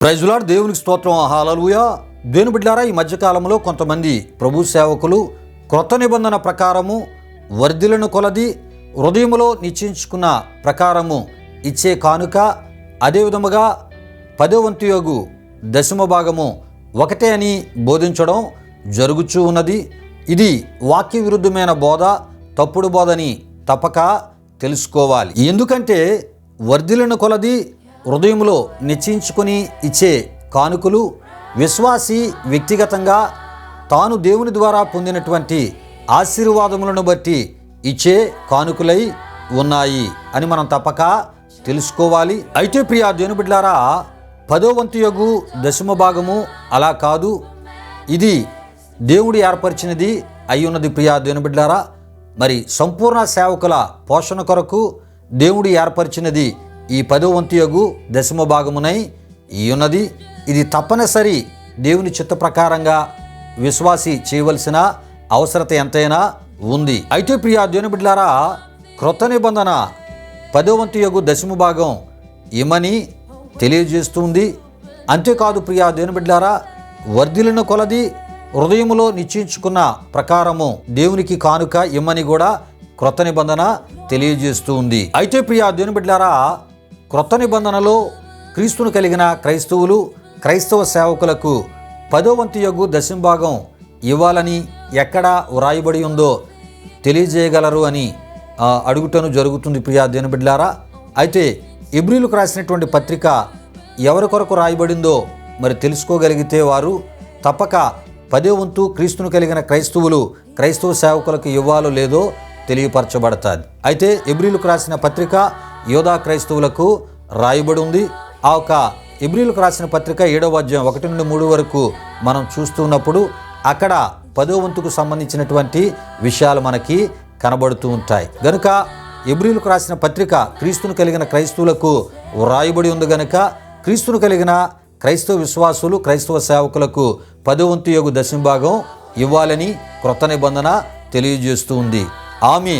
ప్రైజులాడ్ దేవునికి స్తోత్రం హాలలుయ దేని బిడ్డారా ఈ మధ్యకాలంలో కొంతమంది ప్రభు సేవకులు క్రొత్త నిబంధన ప్రకారము వర్ధిలను కొలది హృదయములో నిశ్చయించుకున్న ప్రకారము ఇచ్చే కానుక అదే విధముగా పదో వంతు యోగు దశమ భాగము ఒకటే అని బోధించడం జరుగుచూ ఉన్నది. ఇది వాక్య విరుద్ధమైన బోధ తప్పుడు బోధని తప్పక తెలుసుకోవాలి. ఎందుకంటే వర్ధిలను కొలది హృదయంలో నిశ్చయించుకొని ఇచ్చే కానుకలు విశ్వాసి వ్యక్తిగతంగా తాను దేవుని ద్వారా పొందినటువంటి ఆశీర్వాదములను బట్టి ఇచ్చే కానుకలై ఉన్నాయి అని మనం తప్పక తెలుసుకోవాలి. అయితే ప్రియా దేవుని బిడ్డారా పదో వంతు యొగు దశమ భాగము అలా కాదు. ఇది దేవుడు ఏర్పరిచినది అయ్యున్నది ప్రియా దేవుని మరి సంపూర్ణ సేవకుల పోషణ కొరకు దేవుడు ఏర్పరిచినది ఈ పదో వంతుయగు దశమ భాగమునై ఈ ఉన్నది ఇది తప్పనిసరి దేవుని చిత్త ప్రకారంగా విశ్వాసి చేయవలసిన అవసరత ఎంతైనా ఉంది. అయితే ప్రియా దేవుని బిడ్డారా క్రొత్త నిబంధన పదో వంతు దశమ భాగం ఇమని తెలియజేస్తుంది. అంతేకాదు ప్రియా దేవుని బిడ్డారా వర్ధిలిన కొలది హృదయములో నిశ్చయించుకున్న ప్రకారము దేవునికి కానుక ఇమ్మని కూడా క్రొత్త నిబంధన తెలియజేస్తూ ఉంది అయితే ప్రియా దేవుని బిడ్డారా క్రొత్త నిబంధనలో క్రీస్తును కలిగిన క్రైస్తవులు క్రైస్తవ సేవకులకు పదో వంతు యొగ్గు దశంభాగం ఇవ్వాలని ఎక్కడ వ్రాయబడి ఉందో తెలియజేయగలరు అని అడుగుటను జరుగుతుంది ప్రియా దేవుని అయితే ఇబ్రిలకు రాసినటువంటి పత్రిక ఎవరి కొరకు రాయబడిందో మరి తెలుసుకోగలిగితే వారు తప్పక పదే వంతు క్రీస్తును కలిగిన క్రైస్తవులు క్రైస్తవ సేవకులకు ఇవ్వాలో లేదో తెలియపరచబడతాది. అయితే ఎబ్రిలకు రాసిన పత్రిక యోధా క్రైస్తవులకు రాయబడి ఉంది. ఆ ఒక ఎబ్రిలకు రాసిన పత్రిక ఏడవ అధ్యాయం ఒకటి నుండి మూడు వరకు మనం చూస్తున్నప్పుడు అక్కడ పదో వంతుకు సంబంధించినటువంటి విషయాలు మనకి కనబడుతూ ఉంటాయి. గనుక ఎబ్రిలకు రాసిన పత్రిక క్రీస్తును కలిగిన క్రైస్తవులకు వ్రాయబడి ఉంది గనుక క్రీస్తును కలిగిన క్రైస్తవ విశ్వాసులు క్రైస్తవ సేవకులకు పదవంతు వంతు దశంభాగం ఇవ్వాలని క్రొత్త నిబంధన తెలియజేస్తూ ఉంది. 아민.